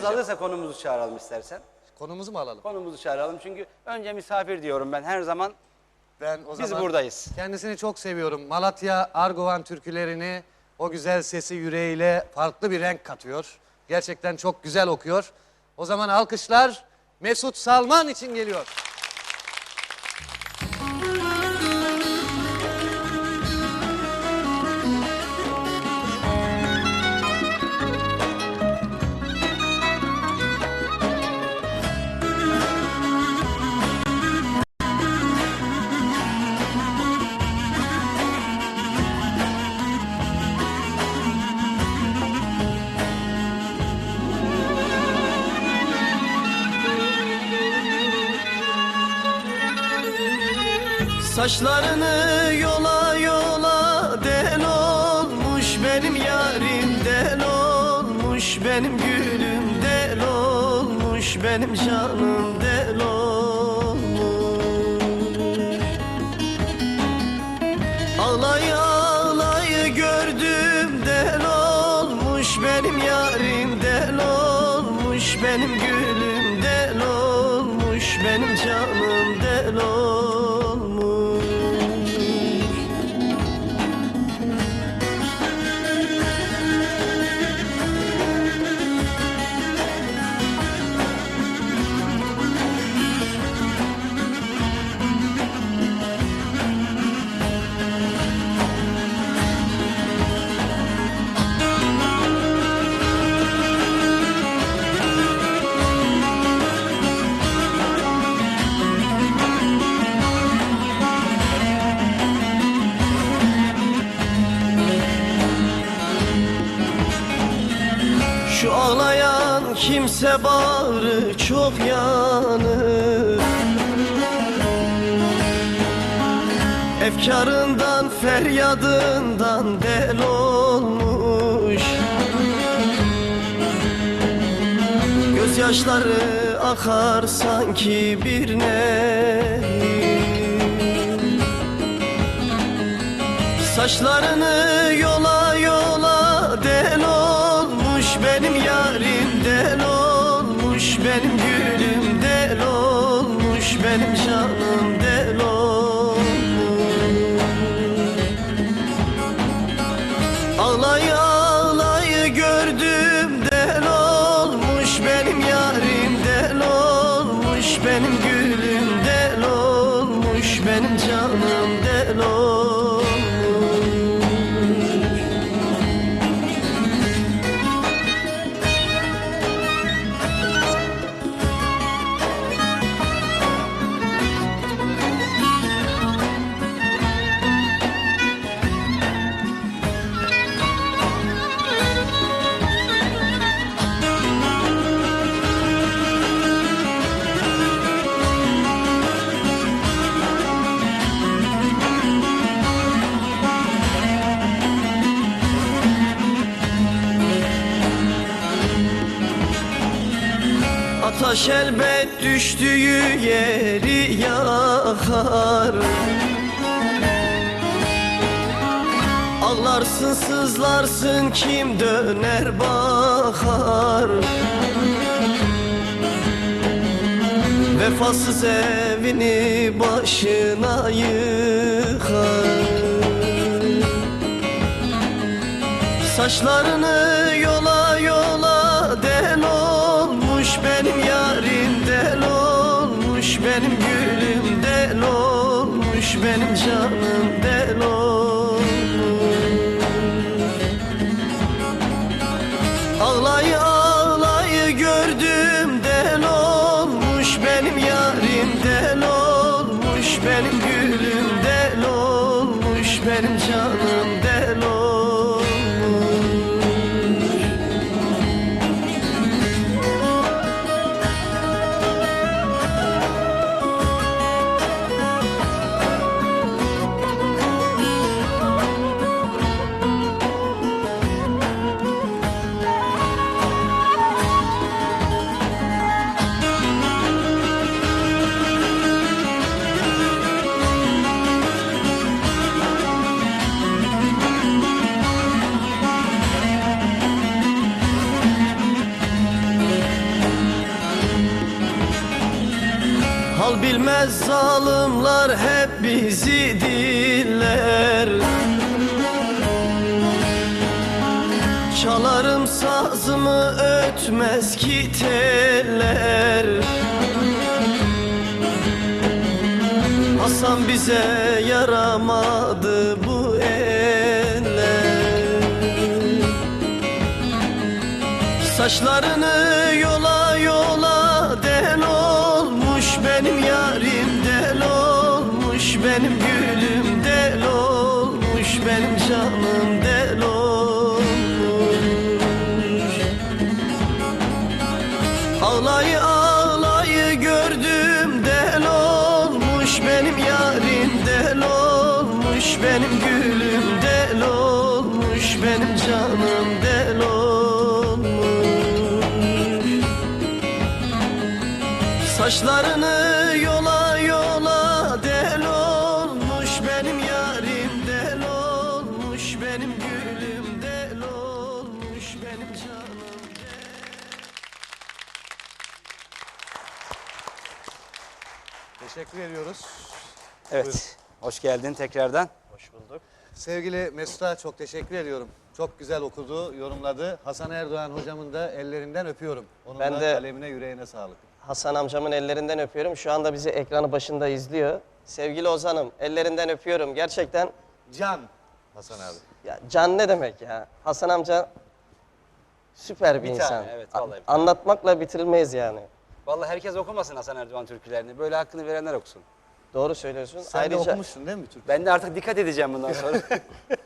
Alırsa konumuzu çağıralım istersen. Konumuzu mu alalım? Konumuzu çağıralım çünkü önce misafir diyorum ben her zaman. Ben o Biz zaman buradayız. kendisini çok seviyorum. Malatya Argovan türkülerini o güzel sesi yüreğiyle farklı bir renk katıyor. Gerçekten çok güzel okuyor. O zaman alkışlar Mesut Salman için geliyor. Saçlarını yola yola del olmuş benim yarim del olmuş benim gülüm del olmuş benim canım del olmuş. Ağlay ağlay gördüm del olmuş benim yarim del olmuş benim gülüm del olmuş benim canım del olmuş Şu ağlayan kimse bağrı çok yanır. Efkarından feryadından del olmuş. Gözyaşları akar sanki bir nehir. Saçlarını yola gülüm del olmuş benim canım del olmuş Ataş elbet düştüğü yeri yakar. Ağlarsın sızlarsın kim döner bakar. Vefasız evini başına yıkar. Saçlarını olmuş benim canım del olmuş Ağlay ağlay gördüm del olmuş benim yarim del olmuş benim gülüm bilmez zalimler hep bizi diller Çalarım sazımı ötmez ki teller. Hasan bize yaramadı bu eller. Saçlarını benim yarim del olmuş benim gülüm del olmuş benim canım del olmuş. Saçlarını yola Teşekkür ediyoruz. Evet. Hoş geldin tekrardan. Hoş bulduk. Sevgili Mesut'a çok teşekkür ediyorum. Çok güzel okudu, yorumladı. Hasan Erdoğan hocamın da ellerinden öpüyorum. Onun Ben da de- kalemine, yüreğine sağlık. Hasan amcamın ellerinden öpüyorum. Şu anda bizi ekranı başında izliyor. Sevgili Ozan'ım ellerinden öpüyorum. Gerçekten Can Hasan abi. ya can ne demek ya? Hasan amca süper bir, Bir insan. tane, evet, vallahi. Anlatmakla bitirilmeyiz yani. Vallahi herkes okumasın Hasan Erdoğan türkülerini. Böyle hakkını verenler okusun. Doğru söylüyorsun. Sen de okumuşsun değil mi Türk? Ben de artık dikkat edeceğim bundan sonra.